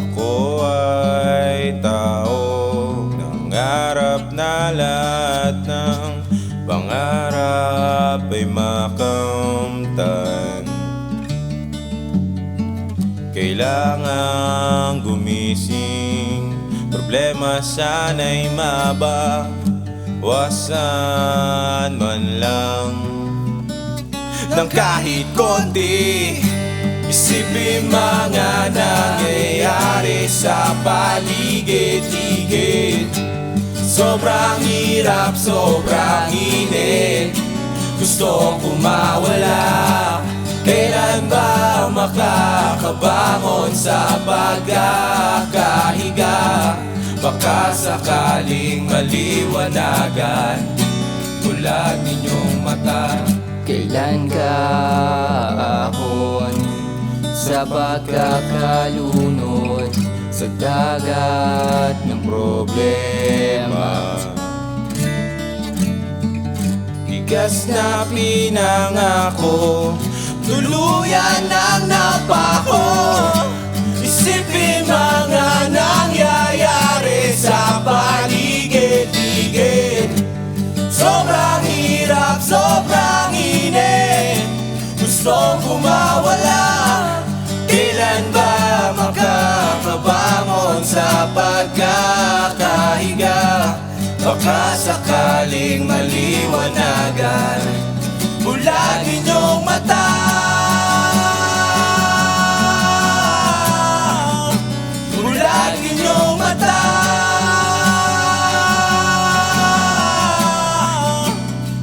Ako ay tao Nangarap na lahat ng pangarap ay makamtan. Kailangan gumising Problema sana'y maba Wasan man lang. Nang kahit konti Isipin mga nangyayari sa paligid-ligid. Sobrang hirap, sobrang init. Gusto kong mawala Kailan ba makakabangon sa pagkakahiga? Baka sakaling maliwanagan. Bulag ninyong mata. Kailan ka ahon sa pagkakalunod sa dagat ng problema. Bigas na pinangako Tuluyan ang napako. Isipin mga nangyayari sa paligid-ligid. Sobrang hirap, sobrang init. Gustong kumawala pagkakahiga Baka sakaling maliwanagan. Bulag inyong mata. Bulag inyong mata.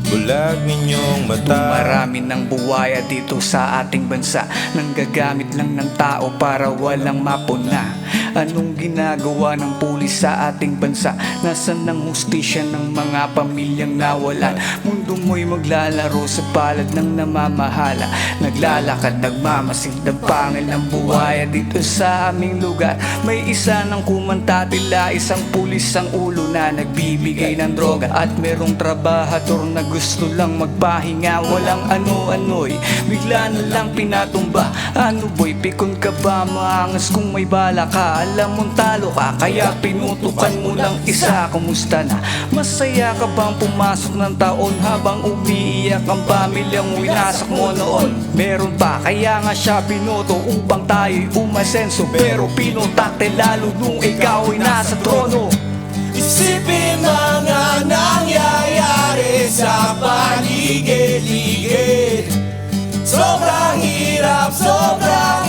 Bulag ninyong mata. Marami ng buwaya dito sa ating bansa. Nang gagamit lang ng tao para walang mapuna Anong ginagawa ng pulis sa ating bansa? Nasaan ang hustisya ng mga pamilyang nawalan? Mundo mo'y maglalaro sa palad ng namamahala. Naglalakad, nagmamasid ng pangil ng buwaya dito sa aming lugar. May isa ng kumanta tila isang pulis ang ulo na nagbibigay ng droga. At merong trabahador na gusto lang magpahinga. Walang ano-ano'y bigla na lang pinatumba. Ano boy, pikon ka ba maangas kung may bala ka Alam mong talo ka, kaya pinutukan mo lang isa. Kumusta na? Masaya ka bang pumasok ng taon Habang umiiyak ang pamilyang winasak mo noon. Meron pa, kaya nga siya binoto Upang tayo'y umasenso. Pero pinutakte lalo nung ikaw ay nasa trono. Isipin mga nangyayari sa paligid-ligid. Sobrang hirap, sobrang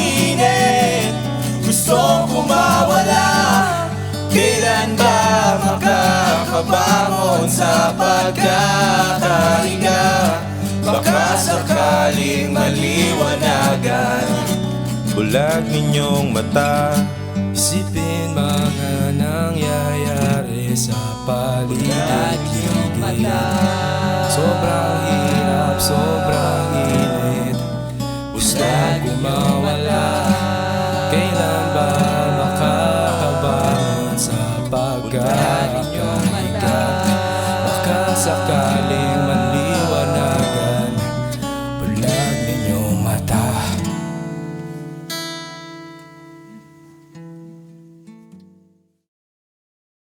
sa pagkakahiga Baka sakaling maliwanagan. Bulag ninyong mata Isipin mga nangyayari sa paligid-ligid Sobrang hirap, sobrang init. Gusto kumawala makakabangon